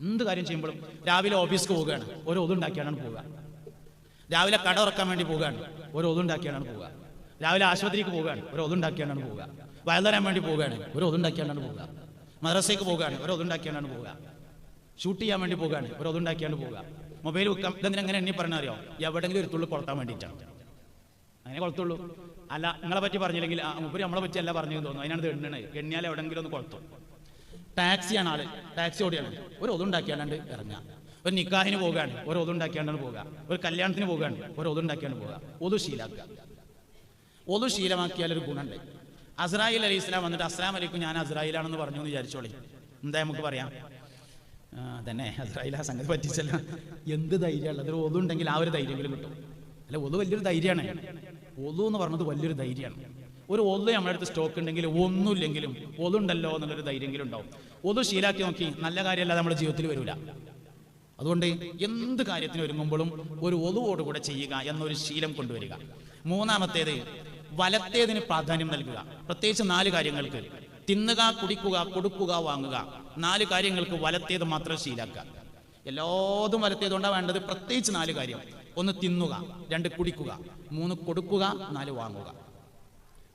എന്ത് കാര്യം ചെയ്യുമ്പോഴും രാവിലെ ഓഫീസിൽ പോവുകയാണ്. ഒരു ഒതുണ്ടാക്കിയാണ് പോവുക. രാവിലെ കട ഉറക്കാൻ വേണ്ടി പോവുകയാണ്. ഒരു ഒതുണ്ടാക്കിയാണ് പോവുക. രാവിലെ ആശുപത്രിക്ക് പോവുകയാണ്. ഒരു ഒതുണ്ടാക്കിയാണ് പോവുക. വയലുതരാൻ വേണ്ടി പോവുകയാണ്. ഒരു ഒതുണ്ടാക്കിയാണ് പോവുക. മദ്രസയ്ക്ക് പോവുകയാണ്. ഒരു ഒതുണ്ടാക്കിയാണ് പോവുക. ഷൂട്ട് ചെയ്യാൻ വേണ്ടി പോവുകയാണ്. ഒരു ഒതുണ്ടാക്കിയാണ് പോവുക. മൊബൈൽ വെക്കാം ഇതെന്തിനാ എങ്ങനെ എണ്ണി പറഞ്ഞാൽ അറിയോ എവിടെങ്കിലും ഒരു തുള്ളി കൊളത്താൻ വേണ്ടിയിട്ടാണ്. അങ്ങനെ കൊളത്തുള്ളൂ. അല്ല നിങ്ങളെ പറ്റി പറഞ്ഞില്ലെങ്കിൽ മൂപ്പര് നമ്മളെ പറ്റി അല്ല പറഞ്ഞു തോന്നുന്നു. അതിനാണ് എണ്ണണത്. എണ്ണിയാൽ എവിടെങ്കിലും ഒന്ന് കൊളത്തും. ടാക്സിയാണ് ആൾ. ടാക്സി ഓടിയാണ്. ഒരു ഒതുണ്ടാക്കിയാണ്ട് ഇറങ്ങുക. ഒരു നിക്കാഹിന് പോകുകയാണ് ഒരു ഒതുണ്ടാക്കിയാണ്ടാണ് പോകുക ഒരു കല്യാണത്തിന് പോകുകയാണ് ഒരു ഒതുണ്ടാക്കിയാണ് പോകുക ഒതു ശീലാക്കുക. ഒതു ശീലമാക്കിയാൽ ഒരു ഗുണമുണ്ട്. അസ്രായിൽ അലി ഇസ്ലാം വന്നിട്ട് അസ്ലാം അലിക്കും ഞാൻ അസ്രായിലാണെന്ന് പറഞ്ഞു എന്ന് വിചാരിച്ചോളി. എന്താ നമുക്ക് പറയാം? തന്നെ അസ്രായിൽ ആ സംഗതി പറ്റിച്ചല്ല. എന്ത് ധൈര്യമുള്ള അതൊരു ഒതുണ്ടെങ്കിൽ ആ ഒരു ധൈര്യമെങ്കിലും കിട്ടും. അല്ല ഒതു വലിയൊരു ധൈര്യമാണ്. ഒതു എന്ന് പറഞ്ഞത് വലിയൊരു ധൈര്യമാണ്. ഒരു ഒതു നമ്മുടെ അടുത്ത് സ്റ്റോക്ക് ഉണ്ടെങ്കിൽ ഒന്നുമില്ലെങ്കിലും ഒതുണ്ടല്ലോ എന്നുള്ളൊരു ധൈര്യമെങ്കിലും ഉണ്ടാവും. ഒതു ശീലാക്കി നോക്കി നല്ല കാര്യമല്ലാതെ നമ്മുടെ ജീവിതത്തിൽ വരില്ല അതുകൊണ്ട് എന്ത് കാര്യത്തിന് ഒരുങ്ങുമ്പോഴും ഒരു ഒതുവോടുകൂടെ ചെയ്യുക എന്നൊരു ശീലം കൊണ്ടുവരിക. മൂന്നാമത്തേത് വലത്തേതിന് പ്രാധാന്യം നൽകുക. പ്രത്യേകിച്ച് നാല് കാര്യങ്ങൾക്ക്. തിന്നുക കുടിക്കുക കൊടുക്കുക വാങ്ങുക. നാല് കാര്യങ്ങൾക്ക് വലത്തേത് മാത്രം ശീലാക്കുക. എല്ലാതും വലത്തേതുകൊണ്ടാണ് വേണ്ടത് പ്രത്യേകിച്ച് നാല് കാര്യം. ഒന്ന് തിന്നുക രണ്ട് കുടിക്കുക. മൂന്ന് കൊടുക്കുക നാല് വാങ്ങുക.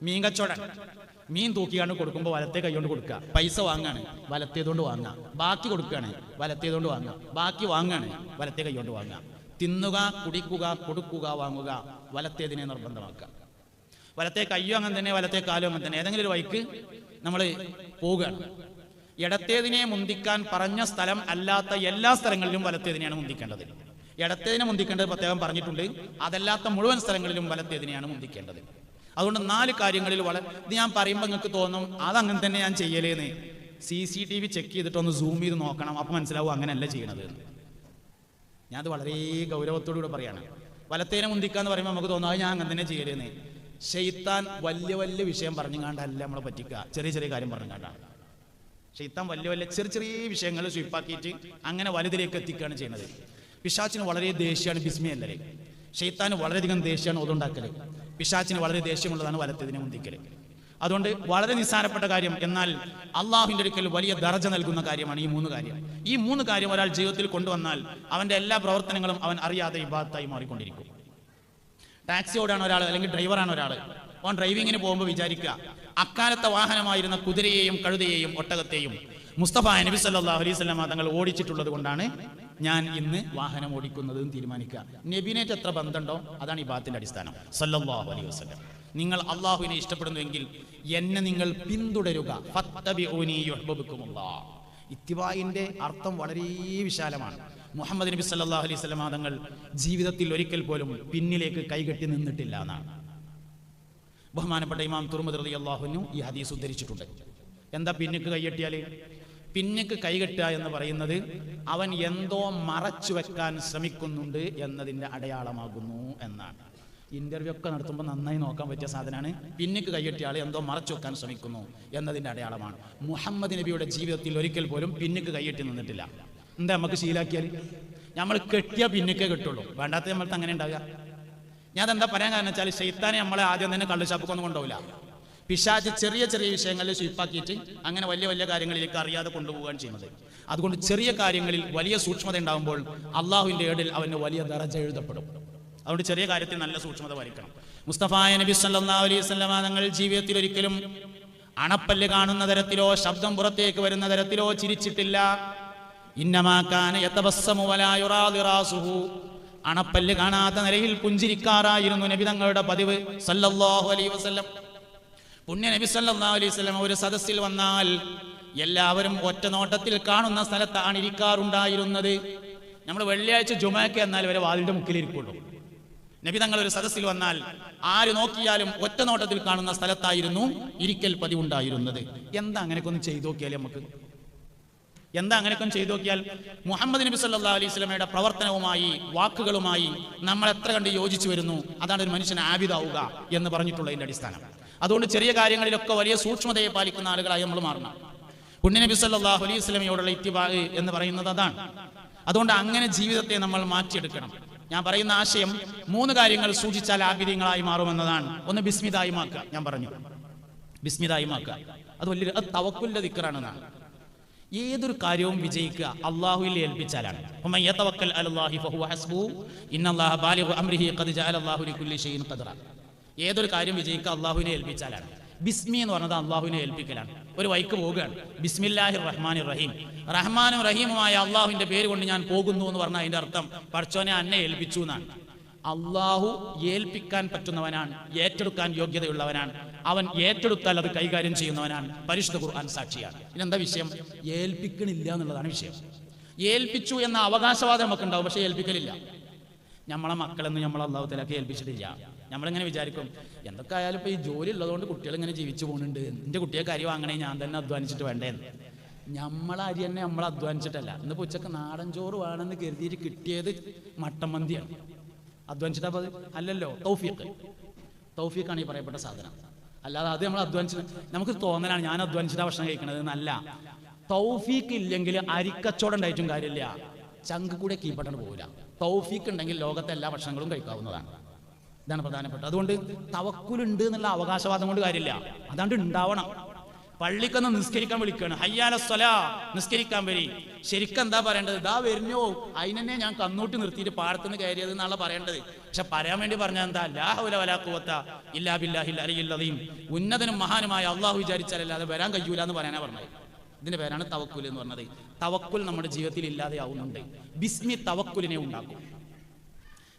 മീൻ കച്ചവടം. മീൻ തൂക്കിയാണ് കൊടുക്കുമ്പോൾ വലത്തെ കൈകൊണ്ട് കൊടുക്കുക. പൈസ വാങ്ങാണ് വലത്തേതുകൊണ്ട് വാങ്ങുക ബാക്കി കൊടുക്കുകയാണ് വലത്തേതുകൊണ്ട് വാങ്ങുക ബാക്കി വാങ്ങാണ് വലത്തെ കൈകൊണ്ട് വാങ്ങുക തിന്നുക കുടിക്കുക കൊടുക്കുക വാങ്ങുക വലത്തേതിനെ നിർബന്ധമാക്കുക. വലത്തെ കയ്യോ അങ്ങനെ തന്നെ വലത്തെ കാലോ അങ്ങനെ തന്നെ. ഏതെങ്കിലും ഒരു വൈക്ക് നമ്മൾ പോവുകയാണ്. ഇടത്തേതിനെ മുന്തിക്കാൻ പറഞ്ഞ സ്ഥലം അല്ലാത്ത എല്ലാ സ്ഥലങ്ങളിലും വലത്തേതിനെയാണ് മുന്തിക്കേണ്ടത്. ഇടത്തേതിനെ മുന്തിക്കേണ്ടത് പ്രത്യേകം പറഞ്ഞിട്ടുണ്ട്. അതല്ലാത്ത മുഴുവൻ സ്ഥലങ്ങളിലും വലത്തേതിനെയാണ് മുന്തിക്കേണ്ടത്. അതുകൊണ്ട് നാല് കാര്യങ്ങളിൽ വളരെ ഇത് ഞാൻ പറയുമ്പോൾ നിങ്ങൾക്ക് തോന്നും അതങ്ങനെ തന്നെ ഞാൻ ചെയ്യലേന്ന്. C C T V check ചെയ്തിട്ടൊന്ന് zoom ചെയ്ത് നോക്കണം. അപ്പം മനസ്സിലാവും അങ്ങനെയല്ല ചെയ്യണത് എന്ന്. ഞാനത് വളരെ ഗൗരവത്തോടുകൂടെ പറയാണ്. വലത്തേനെ മുന്തിക്കാന്ന് പറയുമ്പോൾ നമുക്ക് തോന്നും അത് ഞാൻ അങ്ങനെ തന്നെ ചെയ്യലേന്ന്. ഷെയ്ത്താൻ വലിയ വലിയ വിഷയം പറഞ്ഞുകാണ്ടല്ല നമ്മളെ പറ്റിക്കുക ചെറിയ ചെറിയ കാര്യം പറഞ്ഞുകാണ്ടാണ് ഷെയ്ത്താൻ വലിയ വലിയ ചെറിയ ചെറിയ വിഷയങ്ങൾ സ്വീപ്പാക്കിയിട്ട് അങ്ങനെ വലുതിലേക്ക് എത്തിക്കുകയാണ് ചെയ്യുന്നത്. പിശാച്ചിന് വളരെ ദേഷ്യമാണ് ബിസ്മിയല്ലേ? ഷെയ്ത്താൻ വളരെയധികം ദേഷ്യമാണ് ഒതുണ്ടാക്കൽ പിശാച്ചിന് വളരെ ദേഷ്യമുള്ളതാണ് വലത്തതിനെ മുന്തിക്കൽ അതുകൊണ്ട് വളരെ നിസ്സാരപ്പെട്ട കാര്യം എന്നാൽ അള്ളാഹുവിന്റെ ഒരിക്കൽ വലിയ ദർജ നൽകുന്ന കാര്യമാണ് ഈ മൂന്ന് കാര്യം. ഈ മൂന്ന് കാര്യം ഒരാൾ ജീവിതത്തിൽ കൊണ്ടുവന്നാൽ അവന്റെ എല്ലാ പ്രവർത്തനങ്ങളും അവൻ അറിയാതെ വിഭാഗത്തായി മാറിക്കൊണ്ടിരിക്കും. ടാക്സിയോടാണ് ഒരാൾ അല്ലെങ്കിൽ ഡ്രൈവറാണ് ഒരാൾ. ഓൺ ഡ്രൈവിങ്ങിന് പോകുമ്പോൾ വിചാരിക്കുക അക്കാലത്തെ വാഹനമായിരുന്ന കുതിരയെയും കഴുതയെയും ഒട്ടകത്തെയും മുസ്തഫ നബി സല്ലല്ലാഹു അലൈഹി തങ്ങൾ ഓടിച്ചിട്ടുള്ളത് കൊണ്ടാണ് ഞാൻ ഇന്ന് വാഹനം ഓടിക്കുന്നത് തീരുമാനിക്കുക. നബിനേറ്റ് എത്ര ബന്ധമുണ്ടോ അതാണ് ഈ ബാത്തിന്റെ അടിസ്ഥാനം. സല്ലാഹു അലൈഹി വസ്ലം നിങ്ങൾ അള്ളാഹുവിനെ ഇഷ്ടപ്പെടുന്നുവെങ്കിൽ എന്നെ നിങ്ങൾ പിന്തുടരുക. ഇത്തിവായിന്റെ അർത്ഥം വളരെ വിശാലമാണ്. മുഹമ്മദ് നബി സല്ലല്ലാഹു അലൈഹി വസല്ലം തങ്ങൾ ജീവിതത്തിൽ ഒരിക്കൽ പോലും പിന്നിലേക്ക് കൈകെട്ടി നിന്നിട്ടില്ല എന്നാണ്. ബഹുമാനപ്പെട്ട ഇമാം തുറമുദ് റതി അള്ളാഹുനു ഈ ഹദീസ് ഉദ്ധരിച്ചിട്ടുണ്ട്. എന്താ പിന്നിക്ക് കൈകെട്ടിയാൽ പിന്നിക്ക് കൈകെട്ടുക എന്ന് പറയുന്നത് അവൻ എന്തോ മറച്ചു വെക്കാൻ ശ്രമിക്കുന്നുണ്ട് എന്നതിന്റെ അടയാളമാകുന്നു എന്നാണ്. ഇന്റർവ്യൂ ഒക്കെ നടത്തുമ്പോൾ നന്നായി നോക്കാൻ പറ്റിയ സാധനമാണ് പിന്നക്ക് കൈകെട്ടിയ ആൾ എന്തോ മറച്ചു വെക്കാൻ ശ്രമിക്കുന്നു എന്നതിന്റെ അടയാളമാണ്. മുഹമ്മദ് നബിയുടെ ജീവിതത്തിൽ ഒരിക്കൽ പോലും പിന്നക്ക് കൈകെട്ടി നിന്നിട്ടില്ല. എന്താ നമുക്ക് ശീലാക്കിയാൽ? നമ്മൾ കെട്ടിയ പിന്നിക്കേ കിട്ടുള്ളൂ. വേണ്ടാത്ത നമ്മൾ അങ്ങനെ ഉണ്ടാവുക. ഞാൻ എന്താ പറയാൻ കാരണം വെച്ചാൽ ശൈത്താനെ നമ്മളെ ആദ്യം തന്നെ കള്ളുഷാപ്പൊന്നും കൊണ്ടുപോകില്ല പിശാച്ച് ചെറിയ ചെറിയ വിഷയങ്ങളിൽ സ്വീപ്പാക്കിയിട്ട് അങ്ങനെ വലിയ വലിയ കാര്യങ്ങളിലേക്ക് അറിയാതെ കൊണ്ടുപോവുകയാണ് ചെയ്യുന്നത്. അതുകൊണ്ട് ചെറിയ കാര്യങ്ങളിൽ വലിയ സൂക്ഷ്മത ഉണ്ടാകുമ്പോൾ അള്ളാഹുവിന്റെ ഏടിൽ അവന് വലിയ ദറജ എഴുതപ്പെടും. അതുകൊണ്ട് ചെറിയ കാര്യത്തിൽ നല്ല സൂക്ഷ്മത വരയ്ക്കണം മുസ്തഫായ നബി സല്ലല്ലാഹു അലൈഹി തങ്ങൾ ജീവിതത്തിൽ ഒരിക്കലും അണപ്പല്ല് കാണുന്ന തരത്തിലോ ശബ്ദം പുറത്തേക്ക് വരുന്ന തരത്തിലോ ചിരിച്ചിട്ടില്ല. അണപ്പല്ല് കാണാത്ത നിലയിൽ പുഞ്ചിരിക്കാറായിരുന്നു നബി തങ്ങളുടെ പതിവ്. സല്ലല്ലാഹു അലൈഹി വസല്ലം. പുണ്യ നബി സല്ലാ അലൈഹി വസല്ലം ഒരു സദസ്സിൽ വന്നാൽ എല്ലാവരും ഒറ്റ നോട്ടത്തിൽ കാണുന്ന സ്ഥലത്താണ് ഇരിക്കാറുണ്ടായിരുന്നത്. നമ്മൾ വെള്ളിയാഴ്ച ജുമാക്ക് എന്നാൽ വരെ വാതിന്റെ മുക്കിലിരിക്കുള്ളൂ നബി തങ്ങൾ ഒരു സദസ്സിൽ വന്നാൽ ആര് നോക്കിയാലും ഒറ്റ നോട്ടത്തിൽ കാണുന്ന സ്ഥലത്തായിരുന്നു ഇരിക്കൽ പതിവുണ്ടായിരുന്നത്. എന്താ അങ്ങനെയൊക്കെ ഒന്ന് ചെയ്തു നോക്കിയാൽ നമുക്ക്? എന്താ അങ്ങനെയൊക്കെ ചെയ്തു നോക്കിയാൽ മുഹമ്മദ് നബി സല്ലാ അലൈഹി സ്വലമയുടെ പ്രവർത്തനവുമായി വാക്കുകളുമായി നമ്മൾ എത്ര കണ്ട് യോജിച്ചു വരുന്നു? അതാണ് ഒരു മനുഷ്യൻ ആബിദാവുക എന്ന് പറഞ്ഞിട്ടുള്ളതിന്റെ അടിസ്ഥാനം. അതുകൊണ്ട് ചെറിയ കാര്യങ്ങളിലൊക്കെ വലിയ സൂക്ഷ്മതയെ പാലിക്കുന്ന ആളുകളായി നമ്മൾ മാറണം. പുണ്യനബി സല്ലാഹു അലൈഹി സ്വലമയോടുള്ള ഇത്തിബാഗ് എന്ന് പറയുന്നത് അതാണ്. അതുകൊണ്ട് അങ്ങനെ ജീവിതത്തെ നമ്മൾ മാറ്റിയെടുക്കണം. ഞാൻ പറയുന്ന ആശയം മൂന്ന് കാര്യങ്ങൾ സൂചിച്ചാൽ ആഗ്രഹങ്ങളായി മാറുമെന്നതാണ്. ഒന്ന് ബിസ്മിതായിമാക്കുക ഞാൻ പറഞ്ഞു. ബിസ്മിതായിമാക്കുക അത് വലിയൊരു അത് തവക്കുല്ല ദിക്കറാണെന്നാണ് ഏതൊരു കാര്യവും വിജയിക്കുക അള്ളാഹുവിൽ ഏൽപ്പിച്ചാലാണ്. അള്ളാഹി ഫഹു ഹസ്ബു ഇന്നല്ലാഹ ബാലിഹു അംരിഹി ഖദ് ജഅല അല്ലാഹു ഏതൊരു കാര്യം വിജയിക്കുക അള്ളാഹുവിനെ ഏൽപ്പിച്ചാലാണ്. ബിസ്മി എന്ന് പറഞ്ഞത് അള്ളാഹുവിനെ ഏൽപ്പിക്കലാണ്. ഒരു വൈക്ക് പോവുകയാണ്. ബിസ്മില്ലാഹി റഹ്മാൻ റഹീം റഹ്മാനും റഹീമുമായ അള്ളാഹുവിന്റെ പേര് കൊണ്ട് ഞാൻ പോകുന്നു എന്ന് പറഞ്ഞ അതിന്റെ അർത്ഥം പഠിച്ചോനെ അന്നെ ഏൽപ്പിച്ചു എന്നാണ്. അള്ളാഹു ഏൽപ്പിക്കാൻ പറ്റുന്നവനാണ് ഏറ്റെടുക്കാൻ യോഗ്യതയുള്ളവനാണ് അവൻ ഏറ്റെടുത്താൽ അത് കൈകാര്യം ചെയ്യുന്നവനാണ് പരിശുദ്ധ ഖുർആൻ സാക്ഷിയാണ്. ഇതെന്താ വിഷയം? ഏൽപ്പിക്കണില്ല എന്നുള്ളതാണ് വിഷയം. ഏൽപ്പിച്ചു എന്ന അവകാശവാദം നമുക്ക് ഉണ്ടാവും പക്ഷെ ഏൽപ്പിക്കലില്ല. നമ്മളെ മക്കളെന്ന് നമ്മൾ അള്ളാഹുത്തിലൊക്കെ ഏൽപ്പിച്ചിട്ടില്ല. നമ്മളിങ്ങനെ വിചാരിക്കും എന്തൊക്കെ ആയാലും ഈ ജോലി ഉള്ളതുകൊണ്ട് കുട്ടികൾ ഇങ്ങനെ ജീവിച്ചു പോകുന്നുണ്ട് എന്റെ കുട്ടിയെ കരി വാങ്ങണേ ഞാൻ തന്നെ അധ്വാനിച്ചിട്ട് വേണ്ടേന്ന്. നമ്മളെ അരി തന്നെ നമ്മൾ അധ്വാനിച്ചിട്ടല്ല. ഇന്നിപ്പോൾ ഉച്ചയ്ക്ക് നാടൻ ചോറ് വേണമെന്ന് കരുതിയിട്ട് കിട്ടിയത് മട്ടൻ മന്തിയാണ് അധ്വാനിച്ചിട്ടാ അത് അല്ലല്ലോ തൗഫീഖ്. തൗഫീഖാണ് ഈ പറയപ്പെട്ട സാധനം. അല്ലാതെ അത് നമ്മൾ അധ്വാനിച്ചത് നമുക്ക് തോന്നലാണ് ഞാൻ അധ്വാനിച്ചിട്ടാ ഭക്ഷണം കഴിക്കണത് എന്നല്ല. തൗഫീഖ് ഇല്ലെങ്കിൽ അരിക്കച്ചോടം ഉണ്ടായിട്ടും കാര്യമില്ല. ചങ്ക് കൂടെ കീപ്പട്ടണ്ട് പോകില്ല തൗഫീഖ് ഉണ്ടെങ്കിൽ ലോകത്തെ എല്ലാ ഭക്ഷണങ്ങളും കഴിക്കാവുന്നതാണ്. ഇതാണ് പ്രധാനപ്പെട്ടത്. അതുകൊണ്ട് തവക്കുലുണ്ട് എന്നുള്ള അവകാശവാദം കൊണ്ട് കാര്യമില്ല. അതാണ്ട് ഉണ്ടാവണം. പള്ളിക്കൊന്ന് നിസ്കരിക്കാൻ വിളിക്കുകയാണ് ഹയ്യാല സ്വലാ നിസ്കരിക്കാൻ വരി. ശരിക്കും എന്താ പറയേണ്ടത്? ഇതാ വരുന്നോ. അതിനെ ഞാൻ കന്നൂട്ടി നിർത്തിയിട്ട് പാടത്തിന് കയറിയത് എന്നാണ് പറയേണ്ടത്. പക്ഷെ പറയാൻ വേണ്ടി പറഞ്ഞ എന്താ? ലാഹുല വലാക്കുവത്ത ഇല്ലാ ബില്ലാഹിൽ അലിയുള്ളതെയും ഉന്നതനും മഹാനുമായ അള്ളാഹു വിചാരിച്ചാലല്ലാതെ വരാൻ കഴിയൂല എന്ന് പറയാനാ പറഞ്ഞത്. ഇതിന്റെ പേരാണ് തവക്കുൽ എന്ന് പറഞ്ഞത്. തവക്കുൽ നമ്മുടെ ജീവിതത്തിൽ ഇല്ലാതെ ആവുന്നുണ്ട് ബിസ്മി തവക്കുലിനെ ഉണ്ടാക്കും.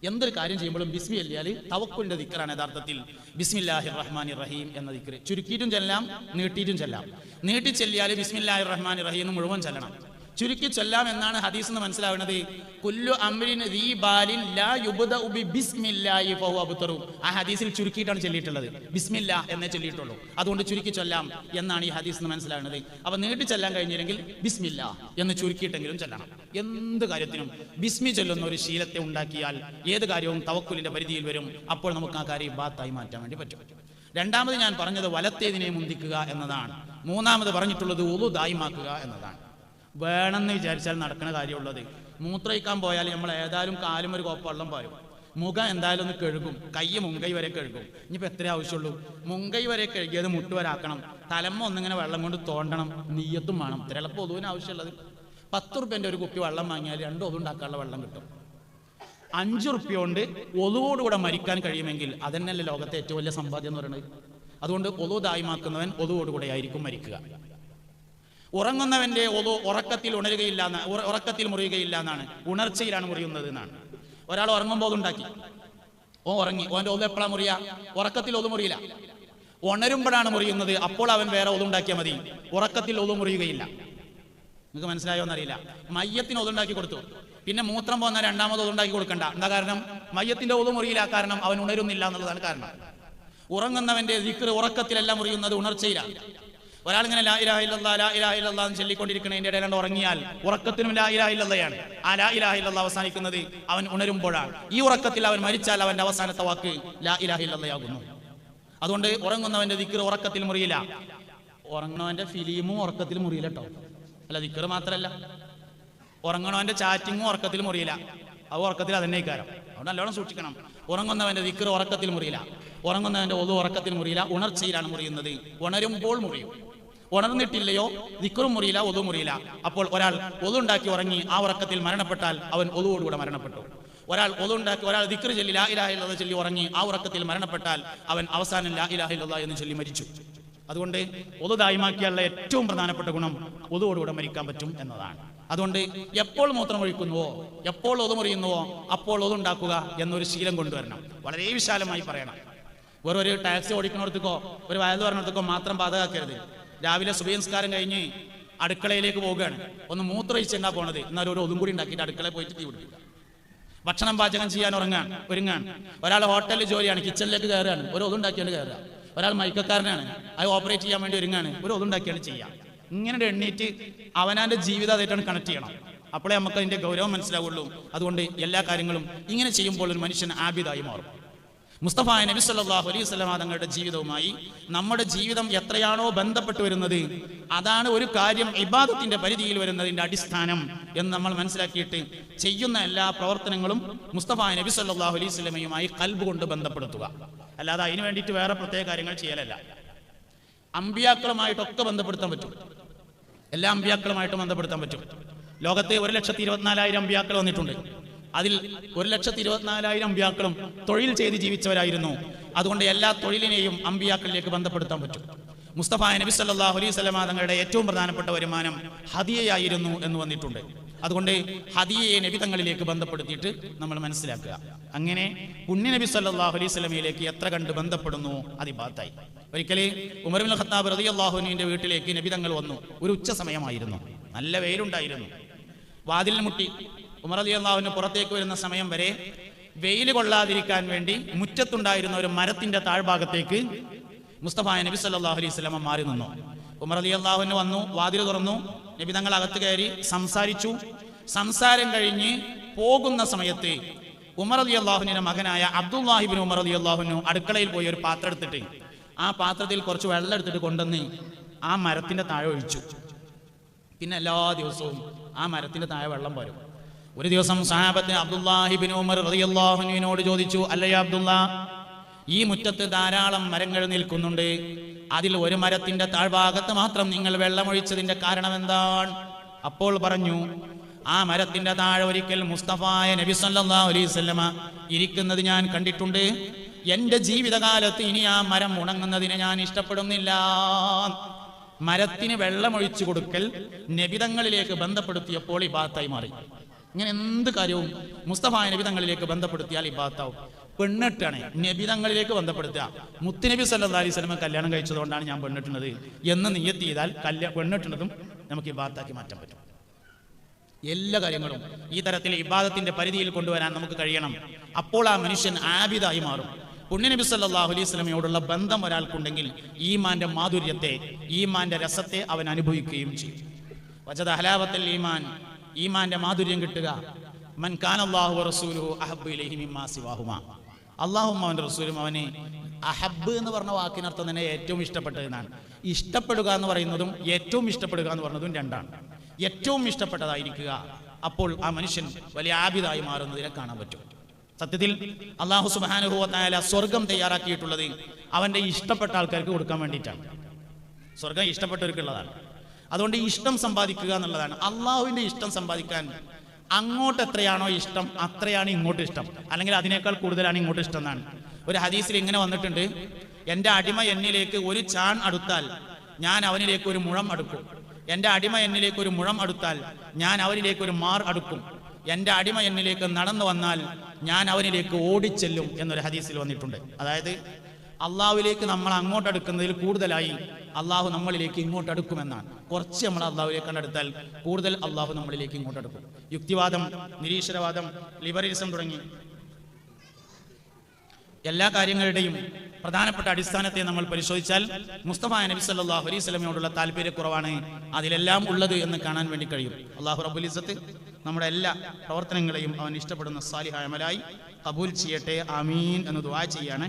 എന്തൊരു കാര്യം ചെയ്യുമ്പോഴും ബിസ്മി അല്ലിയാൽ തവക്കുലിന്റെ ദിക്കറാണ് യഥാർത്ഥത്തിൽ. ബിസ്മില്ലാഹി റഹ്മാനി റഹീം എന്ന ദിക്കറ്. ചുരുക്കിയിട്ടും ചെല്ലാം നീട്ടിയിട്ടും ചെല്ലാം. നീട്ടി ചെല്ലിയാൽ ബിസ്മില്ലാഹി റഹ്മാനി റഹീം മുഴുവൻ ചെല്ലണം. ചുരുക്കി ചൊല്ലാം എന്നാണ് ഹദീസ് എന്ന് മനസ്സിലാവുന്നത്. കുല്ലു അമ്രിൻ റീ ബാലിൻ ലാ യുബുദ ഉബി ബിസ്മില്ലാഹി ഫഹു അബ്തറു ആ ഹദീസിൽ ചുരുക്കിയിട്ടാണ് ചൊല്ലിയിട്ടുള്ളത്. ബിസ്മില്ല എന്നേ ചൊല്ലിയിട്ടുള്ളൂ. അതുകൊണ്ട് ചുരുക്കി ചൊല്ലാം എന്നാണ് ഈ ഹദീസ് എന്ന് മനസ്സിലാവുന്നത്. അപ്പൊ നീട്ടി ചൊല്ലാൻ കഴിഞ്ഞില്ലെങ്കിൽ ബിസ്മില്ല എന്ന് ചുരുക്കിയിട്ടെങ്കിലും ചൊല്ലണം. എന്ത് കാര്യത്തിനും ബിസ്മി ചൊല്ലുന്ന ഒരു ശീലത്തെ ഉണ്ടാക്കിയാൽ ഏത് കാര്യവും തവക്കുലിന്റെ പരിധിയിൽ വരും. അപ്പോൾ നമുക്ക് ആ കാര്യം ബാത്തായി മാറ്റാൻ വേണ്ടി പറ്റും. രണ്ടാമത് ഞാൻ പറഞ്ഞത് വലത്തേതിനെ മുന്തിക്കുക എന്നതാണ്. മൂന്നാമത് പറഞ്ഞിട്ടുള്ളത് ഉളു ദായിമാക്കുക എന്നതാണ്. വേണമെന്ന് വിചാരിച്ചാൽ നടക്കുന്ന കാര്യമുള്ളത്. മൂത്രയിക്കാൻ പോയാൽ നമ്മൾ ഏതായാലും കാലും ഒരു കോപ്പ വെള്ളം പാരും. മുഖം എന്തായാലും ഒന്ന് കഴുകും. കൈ മുങ്കൈ വരെ കഴുകും. ഇനിയിപ്പോൾ എത്ര ആവശ്യമുള്ളൂ? മുങ്കൈ വരെ കഴുകിയത് മുട്ട് വരാക്കണം തലമ്മ ഒന്നിങ്ങനെ വെള്ളം കൊണ്ട് തോണ്ടണം. നീയത്തും വേണം. ചിലപ്പോൾ ഒതുവിന് ആവശ്യമുള്ളത്. പത്ത് റുപ്യന്റെ ഒരു കുപ്പി വെള്ളം വാങ്ങിയാൽ രണ്ട് ഒതു ഉണ്ടാക്കാനുള്ള വെള്ളം കിട്ടും. അഞ്ച് റുപ്യ കൊണ്ട് ഒതുവോടുകൂടെ മരിക്കാൻ കഴിയുമെങ്കിൽ അതന്നെയല്ലേ ലോകത്തെ ഏറ്റവും വലിയ സമ്പാദ്യം എന്ന് പറയുന്നത്. അതുകൊണ്ട് ഒതു ദായ്മാക്കുന്നവൻ ഒതുവോടുകൂടെ ആയിരിക്കും മരിക്കുക. ഉറങ്ങുന്നവന്റെ ഒതു ഉറക്കത്തിൽ ഉണരുകയില്ല ഉറക്കത്തിൽ മുറിയുകയില്ല എന്നാണ്. ഉണർച്ചയിലാണ് മുറിയുന്നത് എന്നാണ്. ഒരാൾ ഉറങ്ങുമ്പോൾ ഉണ്ടാക്കി ഓ ഉറങ്ങി. ഓന്റെ ഒതു എപ്പോഴാണ് മുറിയ? ഉറക്കത്തിൽ ഒതു മുറിയില്ല. ഉണരുമ്പോഴാണ് മുറിയുന്നത്. അപ്പോൾ അവൻ വേറെ ഒതുണ്ടാക്കിയാൽ മതി. ഉറക്കത്തിൽ ഒതു മുറിയുകയില്ല. നിങ്ങൾക്ക് മനസ്സിലായോ എന്നറിയില്ല. മയ്യത്തിന് ഒതുണ്ടാക്കി കൊടുത്തു. പിന്നെ മൂത്രം പോകുന്ന രണ്ടാമത് ഒതുണ്ടാക്കി കൊടുക്കണ്ട. എന്താ കാരണം? മയ്യത്തിന്റെ ഒതു മുറിയില്ല കാരണം അവൻ ഉണരുന്നില്ല എന്നുള്ളതാണ് കാരണം. ഉറങ്ങുന്നവന്റെ ദിക്ർ ഉറക്കത്തിലെല്ലാം മുറിയുന്നത് ഉണർച്ചയിലാണ് ഒരാളിങ്ങനെ ലാ ഇലാഹ ഇല്ലല്ലാ ലാ ഇലാഹ എന്ന് ചൊല്ലിക്കൊണ്ടിരിക്കുന്നതിന്റെ ഇടയിലാണ് ഉറങ്ങിയാൽ ഉറക്കത്തിനും ലാ ഇലാഹ ആ ലാ ഇലാഹ അവസാനിക്കുന്നത് അവൻ ഉണരുമ്പോഴാണ്. ഈ ഉറക്കത്തിൽ അവൻ മരിച്ചാൽ അവന്റെ അവസാനത്തെ വാക്ക് ലാ ഇലാഹ അതുകൊണ്ട് ഉറങ്ങുന്നവന്റെ ദിക്കർ ഉറക്കത്തിൽ മുറിയില്ല. ഉറങ്ങുന്നവന്റെ ഫിലിമും ഉറക്കത്തിൽ മുറിയില്ല കേട്ടോ അല്ല ദിക്കർ മാത്രമല്ല ഉറങ്ങണവന്റെ ചാറ്റിങ്ങും ഉറക്കത്തിൽ മുറിയില്ല. അത് ഉറക്കത്തിൽ അതന്നെ കാരം അതുകൊണ്ട് നല്ലോണം സൂക്ഷിക്കണം. ഉറങ്ങുന്നവന്റെ ദിക്കർ ഉറക്കത്തിൽ മുറിയില്ല. ഉറങ്ങുന്നവന്റെ ഒതു ഉറക്കത്തിൽ മുറിയില്ല. ഉണർച്ചയിലാണ് മുറിയുന്നത്. ഉണരുമ്പോൾ മുറിയും. ഉണർന്നിട്ടില്ലയോ? നിക്കറും മുറിയില്ല ഒതു മുറിയില്ല. അപ്പോൾ ഒരാൾ ഒതുണ്ടാക്കി ഉറങ്ങി ആ ഉറക്കത്തിൽ മരണപ്പെട്ടാൽ അവൻ ഒതുവോടുകൂടെ മരണപ്പെട്ടു. ഒരാൾ ഒതുണ്ടാക്കി ഒരാൾ ദിക്ർ ചൊല്ലി ലാ ഇലാഹ ഇല്ലല്ലാഹ് ചൊല്ലി ഉറങ്ങി ആ ഉറക്കത്തിൽ മരണപ്പെട്ടാൽ അവൻ അവസാനം ലാ ഇലാഹ ഇല്ലല്ലാഹ് എന്ന് ചൊല്ലി മരിച്ചു. അതുകൊണ്ട് ഒതു ദായ്മാക്കിയുള്ള ഏറ്റവും പ്രധാനപ്പെട്ട ഗുണം ഒതുവോടുകൂടെ മരിക്കാൻ പറ്റും എന്നതാണ്. അതുകൊണ്ട് എപ്പോൾ മൂത്രം ഒഴിക്കുന്നുവോ എപ്പോൾ ഒതുമുറിയുന്നുവോ അപ്പോൾ ഒതുണ്ടാക്കുക എന്നൊരു ശീലം കൊണ്ടുവരണം. വളരെ വിശാലമായി പറയണം. വെറൊരു ടാക്സി ഓടിക്കുന്നിടത്തേക്കോ ഒരു വയത് പറഞ്ഞിടത്തേക്കോ മാത്രം ബാധകാക്കരുത് രാവിലെ സുഭയസ്കാരം കഴിഞ്ഞ് അടുക്കളയിലേക്ക് പോവുകയാണ്. ഒന്ന് മൂത്രയിച്ചെന്നാ പോണത്. എന്നാലും ഒരു ഒതും കൂടി ഉണ്ടാക്കിയിട്ട് അടുക്കളയിൽ പോയിട്ട് തീ പിടിക്കുക ഭക്ഷണം പാചകം ചെയ്യാൻ ഉറങ്ങാൻ ഒരുങ്ങാൻ. ഒരാൾ ഹോട്ടലിൽ ജോലിയാണ് കിച്ചണിലേക്ക് കയറുകയാണ് ഒരു ഒതുണ്ടാക്കിയാണ് കയറുക. ഒരാൾ മൈക്കക്കാരനാണ് അത് ഓപ്പറേറ്റ് ചെയ്യാൻ വേണ്ടി ഒരുങ്ങാണ് ഒരു ഒതുണ്ടാക്കിയാണ് ചെയ്യാം. ഇങ്ങനെ എണ്ണീറ്റ് അവനാന്റെ ജീവിതം അതായിട്ടാണ് കണക്ട് ചെയ്യണം. അപ്പോഴേ നമുക്ക് അതിന്റെ ഗൗരവം മനസ്സിലാവുള്ളൂ. അതുകൊണ്ട് എല്ലാ കാര്യങ്ങളും ഇങ്ങനെ ചെയ്യുമ്പോൾ ഒരു മനുഷ്യൻ ആബിദായി മാറും. മുസ്തഫ നബി സല്ലാഹു അലൈഹി സ്വലാ തങ്ങളുടെ ജീവിതവുമായി നമ്മുടെ ജീവിതം എത്രയാണോ ബന്ധപ്പെട്ട് വരുന്നത് അതാണ് ഒരു കാര്യം ഇബാദത്തിന്റെ പരിധിയിൽ വരുന്നതിന്റെ അടിസ്ഥാനം എന്ന് നമ്മൾ മനസ്സിലാക്കിയിട്ട് ചെയ്യുന്ന എല്ലാ പ്രവർത്തനങ്ങളും മുസ്തഫായ നബി സല്ലാഹു അലൈഹി സ്വലമയുമായി കൽബ് കൊണ്ട് ബന്ധപ്പെടുത്തുക. അല്ലാതെ അതിന് വേണ്ടിയിട്ട് വേറെ പ്രത്യേക കാര്യങ്ങൾ ചെയ്യലല്ല. അമ്പിയാക്കളുമായിട്ടൊക്കെ ബന്ധപ്പെടുത്താൻ പറ്റും. എല്ലാ അമ്പിയാക്കളുമായിട്ട് ബന്ധപ്പെടുത്താൻ പറ്റും. ലോകത്തെ ഒരു ലക്ഷത്തി ഇരുപത്തിനാലായിരം അമ്പിയാക്കൾ വന്നിട്ടുണ്ട്. അതിൽ ഒരു ലക്ഷത്തി ഇരുപത്തിനാലായിരം അമ്പിയാക്കളും തൊഴിൽ ചെയ്ത് ജീവിച്ചവരായിരുന്നു. അതുകൊണ്ട് എല്ലാ തൊഴിലിനെയും അമ്പിയാക്കളിലേക്ക് ബന്ധപ്പെടുത്താൻ പറ്റും. മുസ്തഫ നബി സല്ലല്ലാഹു അലൈഹി വസല്ലമ തങ്ങളുടെ ഏറ്റവും പ്രധാനപ്പെട്ട വരുമാനം ഹദിയയായിരുന്നു എന്ന് വന്നിട്ടുണ്ട്. അതുകൊണ്ട് ഹദിയയെ നബി തങ്ങളിലേക്ക് ബന്ധപ്പെടുത്തിയിട്ട് നമ്മൾ മനസ്സിലാക്കുക. അങ്ങനെ പുണ്യ നബി സല്ലല്ലാഹു അലൈഹി സ്വലമയിലേക്ക് എത്ര കണ്ട് ബന്ധപ്പെടുന്നു അത് ഇബാത്തായി ഒരിക്കലെ ഉമർ ബിൻ ഖത്താബ് റളിയല്ലാഹുവിന്റെ വീട്ടിലേക്ക് നബിതങ്ങൾ വന്നു. ഒരു ഉച്ച സമയമായിരുന്നു നല്ല വെയിലുണ്ടായിരുന്നു. വാതിൽ മുട്ടി ഉമർ അലി അള്ളാഹുവിന് പുറത്തേക്ക് വരുന്ന സമയം വരെ വെയിൽ കൊള്ളാതിരിക്കാൻ വേണ്ടി മുറ്റത്തുണ്ടായിരുന്ന ഒരു മരത്തിന്റെ താഴ്ഭാഗത്തേക്ക് മുസ്തഫ നബി സല്ലാഹു അലൈഹി സ്വലമ മാറി നിന്നു. ഉമർ അലി അള്ളാഹുവിന് വന്നു വാതിൽ തുറന്നു നബി തങ്ങൾ അകത്ത് കയറി സംസാരിച്ചു. സംസാരം കഴിഞ്ഞ് പോകുന്ന സമയത്ത് ഉമർ അലി അള്ളാഹുവിന്റെ മകനായ അബ്ദുല്ലാഹിബിൻ ഉമർ അലി അള്ളാഹുനു അടുക്കളയിൽ പോയി ഒരു പാത്രം എടുത്തിട്ട് ആ പാത്രത്തിൽ കുറച്ച് വെള്ളം എടുത്തിട്ട് കൊണ്ടുവന്ന് ആ മരത്തിന്റെ താഴെ ഒഴിച്ചു. പിന്നെ എല്ലാ ദിവസവും ആ മരത്തിന്റെ താഴെ വെള്ളം വരും. ഒരു ദിവസം സഹാബത്തിന് അബ്ദുല്ലാഹിബിൻ ഉമർ റളിയല്ലാഹുവിനോട് ചോദിച്ചു അല്ലയ അബ്ദുള്ള ഈ മുറ്റത്ത് ധാരാളം മരങ്ങൾ നിൽക്കുന്നുണ്ട്. അതിൽ ഒരു മരത്തിന്റെ താഴ്ഭാഗത്ത് മാത്രം നിങ്ങൾ വെള്ളമൊഴിച്ചതിന്റെ കാരണം എന്താണ് അപ്പോൾ പറഞ്ഞു ആ മരത്തിന്റെ താഴെ ഒരിക്കൽ മുസ്തഫായ നബി സല്ലല്ലാഹു അലൈഹി വസല്ലമ ഇരിക്കുന്നത് ഞാൻ കണ്ടിട്ടുണ്ട്. എന്റെ ജീവിതകാലത്ത് ഇനി ആ മരം ഉണങ്ങുന്നതിനെ ഞാൻ ഇഷ്ടപ്പെടുന്നില്ല. മരത്തിന് വെള്ളമൊഴിച്ചു കൊടുക്കൽ നബിതങ്ങളിലേക്ക് ബന്ധപ്പെടുത്തിയപ്പോൾ ഈ ഭാഗത്തായി മാറി. ഇങ്ങനെ എന്ത് കാര്യവും മുസ്തഫ നബിതങ്ങളിലേക്ക് ബന്ധപ്പെടുത്തിയാൽ ഇബാത്താവും. പെണ്ണിട്ടാണ് നബിതങ്ങളിലേക്ക് ബന്ധപ്പെടുത്തുക. മുത്തുനബി സല്ലാ അലൈഹി സ്വലമ കല്യാണം കഴിച്ചതുകൊണ്ടാണ് ഞാൻ പെണ്ണിട്ടുന്നത്. എന്ന് നീയത്തി ചെയ്താൽ കല്യാ പെണ്ണിട്ടുന്നതും നമുക്ക് ഇബാത്താക്കി മാറ്റാൻ പറ്റും. എല്ലാ കാര്യങ്ങളും ഈ തരത്തിൽ ഇബാദത്തിന്റെ പരിധിയിൽ കൊണ്ടുവരാൻ നമുക്ക് കഴിയണം. അപ്പോൾ ആ മനുഷ്യൻ ആബിദായി മാറും. പുണ്യനബി സല്ലാഹു അലൈഹി സ്വലമയോടുള്ള ബന്ധം ഒരാൾക്കുണ്ടെങ്കിൽ ഈമാന്റെ മാധുര്യത്തെ ഈമാന്റെ രസത്തെ അവൻ അനുഭവിക്കുകയും ചെയ്യും. വജദ ഹലാവത്തൽ ഈമാൻ. ഈമാന്റെ മാധുര്യം കിട്ടുക. മൻ കാനല്ലാഹു റസൂലുഹു അഹബ് ഇലൈഹി മിമ്മാ സിവാഹുമാ. അള്ളാഹും അവന്റെ റസൂലും അവന് അഹബ് എന്ന് പറഞ്ഞ വാക്കിനർത്ഥം തന്നെ ഏറ്റവും ഇഷ്ടപ്പെട്ടത് എന്നാണ് ഇഷ്ടപ്പെടുക എന്ന് പറയുന്നതും ഏറ്റവും ഇഷ്ടപ്പെടുക എന്ന് പറയുന്നതും രണ്ടാണ്. ഏറ്റവും ഇഷ്ടപ്പെട്ടതായിരിക്കുക. അപ്പോൾ ആ മനുഷ്യൻ വലിയ ആബിതായി മാറുന്നതിനെ കാണാൻ പറ്റും. സത്യത്തിൽ അള്ളാഹു സുബാനുഭവത്തായ സ്വർഗം തയ്യാറാക്കിയിട്ടുള്ളത് അവന്റെ ഇഷ്ടപ്പെട്ട ആൾക്കാർക്ക് കൊടുക്കാൻ വേണ്ടിയിട്ടാണ്. സ്വർഗം ഇഷ്ടപ്പെട്ടവർക്കുള്ളതാണ്. അതുകൊണ്ട് ഇഷ്ടം സമ്പാദിക്കുക എന്നുള്ളതാണ്. അള്ളാഹുവിന്റെ ഇഷ്ടം സമ്പാദിക്കാൻ അങ്ങോട്ട് എത്രയാണോ ഇഷ്ടം അത്രയാണ് ഇങ്ങോട്ട് ഇഷ്ടം. അല്ലെങ്കിൽ അതിനേക്കാൾ കൂടുതലാണ് ഇങ്ങോട്ട് ഇഷ്ടം എന്നാണ്. ഒരു ഹദീസിൽ ഇങ്ങനെ വന്നിട്ടുണ്ട്. എന്റെ അടിമ എന്നിലേക്ക് ഒരു ചാൺ അടുത്താൽ ഞാൻ അവനിലേക്ക് ഒരു മുഴം അടുക്കും. എന്റെ അടിമ എന്നിലേക്ക് ഒരു മുഴം അടുത്താൽ ഞാൻ അവനിലേക്ക് ഒരു മാർ അടുക്കും. എന്റെ അടിമ എന്നിലേക്ക് നടന്നു വന്നാൽ ഞാൻ അവനിലേക്ക് ഓടിച്ചെല്ലും എന്നൊരു ഹദീസിൽ വന്നിട്ടുണ്ട്. അതായത് അള്ളാഹുവിലേക്ക് നമ്മൾ അങ്ങോട്ട് അടുക്കുന്നതിൽ കൂടുതലായി അള്ളാഹു നമ്മളിലേക്ക് ഇങ്ങോട്ട് അടുക്കുമെന്നാണ്. കുറച്ച് നമ്മൾ അള്ളാഹുവിലേക്ക് കണ്ടെടുത്താൽ കൂടുതൽ അള്ളാഹു നമ്മളിലേക്ക് ഇങ്ങോട്ട് അടുക്കും. യുക്തിവാദം നിരീശ്വരവാദം ലിബറലിസം തുടങ്ങി എല്ലാ കാര്യങ്ങളുടെയും പ്രധാനപ്പെട്ട അടിസ്ഥാനത്തെ നമ്മൾ പരിശോധിച്ചാൽ മുസ്തഫ നബി സല്ലല്ലാഹു അലൈഹി സ്വലമയോടുള്ള താല്പര്യക്കുറവാണ് അതിലെല്ലാം ഉള്ളത് എന്ന് കാണാൻ വേണ്ടി കഴിയും. അള്ളാഹു റബുലിസത്ത് നമ്മുടെ എല്ലാ പ്രവർത്തനങ്ങളെയും അവൻ ഇഷ്ടപ്പെടുന്ന സാലിഹായ അമലായി കബൂൽ ചെയ്യട്ടെ അമീൻ എന്ന് ദുആ ചെയ്യാണ്.